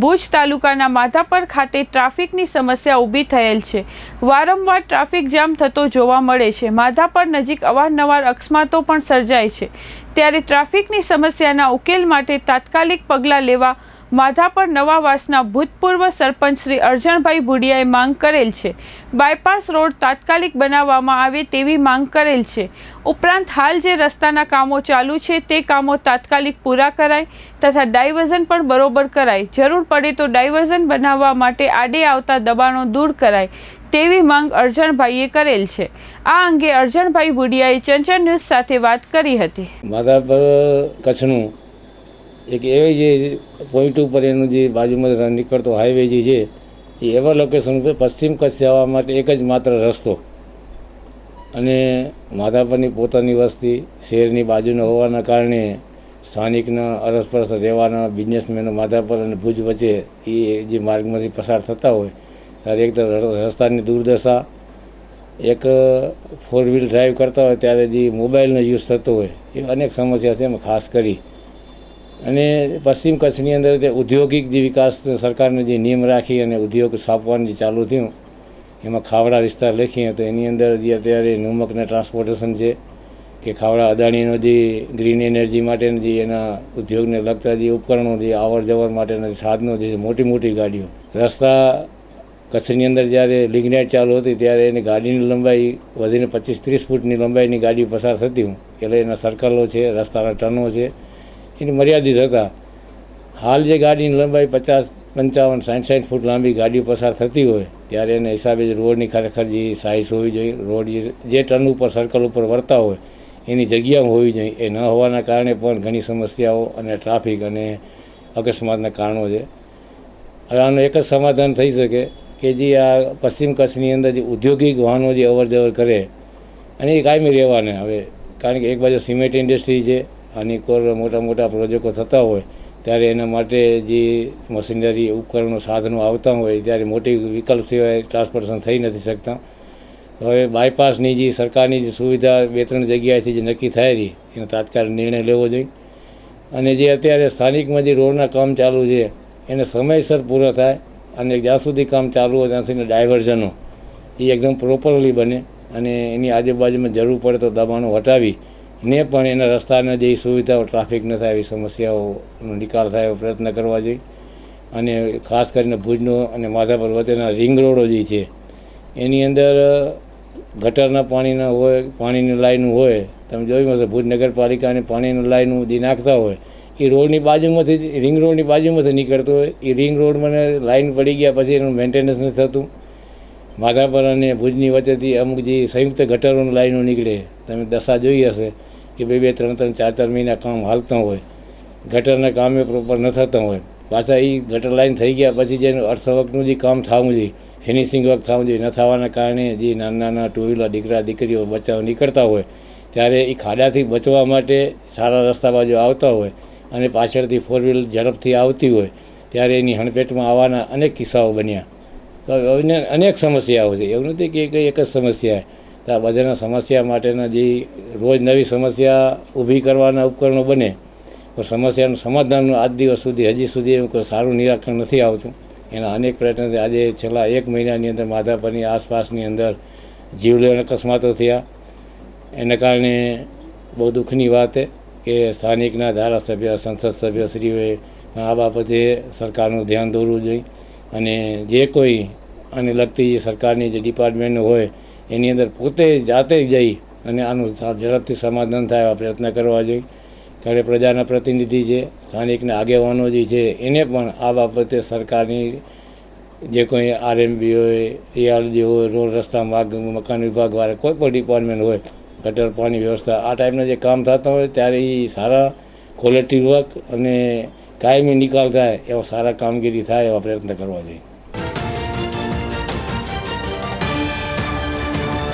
ભુજ તાલુકાના માધાપર ખાતે ટ્રાફિકની સમસ્યા ઊભી થયેલ છે. વારંવાર ટ્રાફિક જામ થતો જોવા મળે છે. માધાપર નજીક અવારનવાર અકસ્માતો પણ સર્જાય છે. ત્યારે ટ્રાફિકની સમસ્યાના ઉકેલ માટે તાત્કાલિક પગલાં લેવા માધાપર નવાવાસના ભૂતપૂર્વ સરપંચ શ્રી અરજણભાઈ ભુડિયાએ માંગ કરેલ છે. બાયપાસ રોડ તાત્કાલિક બનાવવામાં આવે તેવી માંગ કરેલ છે. ઉપરાંત હાલ જે રસ્તાના કામો ચાલુ છે તે કામો તાત્કાલિક પૂરા કરાય તથા ડાયવર્ઝન પણ બરોબર કરાય. જરૂર પડે તો ડાયવર્ઝન બનાવવા માટે આડે આવતા દબાણો દૂર કરાય તેવી માંગ અર્જણભાઈએ કરેલ છે. આ અંગે અર્જણભાઈ ભુડિયાએ ચંચળ ન્યૂઝ સાથે વાત કરી હતી. કચ્છનું એક એવી જે પોઈન્ટ ઉપર એનું જે બાજુમાં નીકળતો હાઈવે જે છે, એ એવા લોકેશન ઉપર પશ્ચિમ કચ્છ જવા માટે એક જ માત્ર રસ્તો. અને માધાપરની પોતાની વસ્તી, શહેરની બાજુનો હોવાના કારણે સ્થાનિકના અરસપરસ રહેવાના બિઝનેસમેનો માધાપર અને ભુજ વચ્ચે એ જે માર્ગમાંથી પસાર થતા હોય, ત્યારે એક રસ્તાની દુર્દશા, એક ફોર વ્હીલ ડ્રાઈવ કરતા હોય ત્યારે જે મોબાઈલનો યુઝ થતો હોય, એ અનેક સમસ્યા છે એમાં ખાસ કરી. અને પશ્ચિમ કચ્છની અંદર તે ઔદ્યોગિક જે વિકાસ સરકારને જે નિયમ રાખી અને ઉદ્યોગ સ્થાપવાનું જે ચાલુ થયું, એમાં ખાવડા વિસ્તાર લખીએ તો એની અંદર જે અત્યારે નિમકના ટ્રાન્સપોર્ટેશન છે, કે ખાવડા અદાણીનો જે ગ્રીન એનર્જી માટેના જે એના ઉદ્યોગને લગતા જે ઉપકરણો જે આવર જવર માટેના જે સાધનો જે મોટી મોટી ગાડીઓ. રસ્તા કચ્છની અંદર જ્યારે લિગ્નાઇટ ચાલુ હતી ત્યારે એની ગાડીની લંબાઈ વધીને પચીસ ત્રીસ ફૂટની લંબાઈની ગાડી પસાર થતી હું એટલે એના સર્કલો છે, રસ્તાના ટર્નો છે એની મર્યાદિત હતા. હાલ જે ગાડીની લંબાઈ પચાસ, પંચાવન સાઠ સાઠ ફૂટ લાંબી ગાડીઓ પસાર થતી હોય, ત્યારે એના હિસાબે જ રોડની ખરેખર જે સાઇઝ હોવી જોઈએ, રોડ જે ટર્ન ઉપર સર્કલ ઉપર વર્તા હોય, એની જગ્યા હોવી જોઈએ. એ ન હોવાના કારણે પણ ઘણી સમસ્યાઓ અને ટ્રાફિક અને અકસ્માતના કારણો છે. હવે આનું એક જ સમાધાન થઈ શકે કે જે આ પશ્ચિમ કચ્છની અંદર જે ઔદ્યોગિક વાહનો જે અવર જવર કરે, અને એ કાયમી રહેવાને. હવે કારણ કે એક બાજુ સિમેન્ટ ઇન્ડસ્ટ્રી છે આની મોટા મોટા પ્રોજેક્ટો થતા હોય, ત્યારે એના માટે જે મશીનરી ઉપકરણો સાધનો આવતા હોય, ત્યારે મોટી વિકલ્પ સિવાય ટ્રાન્સપોર્ટેશન થઈ નથી શકતા. હવે બાયપાસની જે સરકારની જે સુવિધા બે ત્રણ જગ્યાએથી જે નક્કી થાય એનો તાત્કાલિક નિર્ણય લેવો જોઈએ. અને જે અત્યારે સ્થાનિકમાં જે રોડના કામ ચાલુ છે, એને સમયસર પૂરા થાય અને જ્યાં સુધી કામ ચાલુ હોય ત્યાં સુધી ડાયવર્ઝનો એ એકદમ પ્રોપરલી બને અને એની આજુબાજુમાં જરૂર પડે તો દબાણો હટાવી ને પણ એના રસ્તાના જે સુવિધાઓ ટ્રાફિક ન થાય એવી સમસ્યાઓનો નિકાલ થાય એવો પ્રયત્ન કરવા જોઈએ. અને ખાસ કરીને ભુજનો અને માધાપર વચ્ચેના રિંગ રોડો જે છે, એની અંદર ગટરના પાણીના હોય, પાણીની લાઈન હોય, તમે જોયું હશે ભુજ નગરપાલિકાની પાણીની લાઈન જે નાખતા હોય, એ રોડની બાજુમાંથી રિંગ રોડની બાજુમાંથી નીકળતો હોય. એ રિંગ રોડ મને લાઈન પડી ગયા પછી એનું મેન્ટેનન્સ નથી થતું. માધાપર અને ભુજની વચ્ચેથી અમુક જે સંયુક્ત ગટરોની લાઈનો નીકળે, તમે દશા જોઈ હશે કે બે બે, ત્રણ ત્રણ, ચાર ચાર મહિના કામ હાલતા હોય, ગટરના કામે પ્રોપર ન થતા હોય. પાછા એ ગટર લાઈન થઈ ગયા પછી જેનું અર્થવર્કનું જે કામ થવું જોઈએ ફિનિશિંગ વર્ક થવું જોઈએ ન થવાના કારણે જે નાના નાના ટુ વ્હીલર દીકરા, દીકરીઓ બચાવ નીકળતા હોય, ત્યારે એ ખાડાથી બચવા માટે સારા રસ્તા બાજુ આવતા હોય અને પાછળથી ફોર વ્હીલ ઝડપથી આવતી હોય, ત્યારે એની હણપેટમાં આવવાના અનેક કિસ્સાઓ બન્યા. તો અન્ય અનેક સમસ્યાઓ છે. એવું નથી કે કંઈ એક જ સમસ્યા તો આ બધાના સમસ્યા માટેના જે રોજ નવી સમસ્યા ઊભી કરવાના ઉપકરણો બને, પણ સમસ્યાનું સમાધાનનું આજ દિવસ સુધી, હજી સુધી એવું કોઈ સારું નિરાકરણ નથી આવતું. એના અનેક પ્રયત્નો આજે છેલ્લા એક મહિનાની અંદર માધાપરની આસપાસની અંદર જીવલેણ અકસ્માતો થયા. એને કારણે બહુ દુઃખની વાત છે કે સ્થાનિકના ધારાસભ્ય, સંસદ સભ્યશ્રીઓએ આ બાબતે સરકારનું ધ્યાન દોરવું જોઈએ. અને જે કોઈ આને લગતી જે સરકારની જે ડિપાર્ટમેન્ટ હોય, એની અંદર પોતે જાતે જઈ અને આનું ઝડપથી સમાધાન થાય એવા પ્રયત્ન કરવા જોઈએ. ત્યારે પ્રજાના પ્રતિનિધિ છે સ્થાનિકના આગેવાનો જે છે, એને પણ આ બાબતે સરકારની જે કોઈ આરએમબી હોય રિયાલજી હોય, રોડ રસ્તા, માર્ગ, મકાન વિભાગ વાળા, કોઈ પણ ડિપાર્ટમેન્ટ હોય, ગટર, પાણી વ્યવસ્થા, આ ટાઈપના જે કામ થતા હોય, ત્યારે એ સારા ક્વોલિટી વર્ક અને કાયમી નિકાલ થાય એવા સારા કામગીરી થાય એવા પ્રયત્ન કરવા જોઈએ.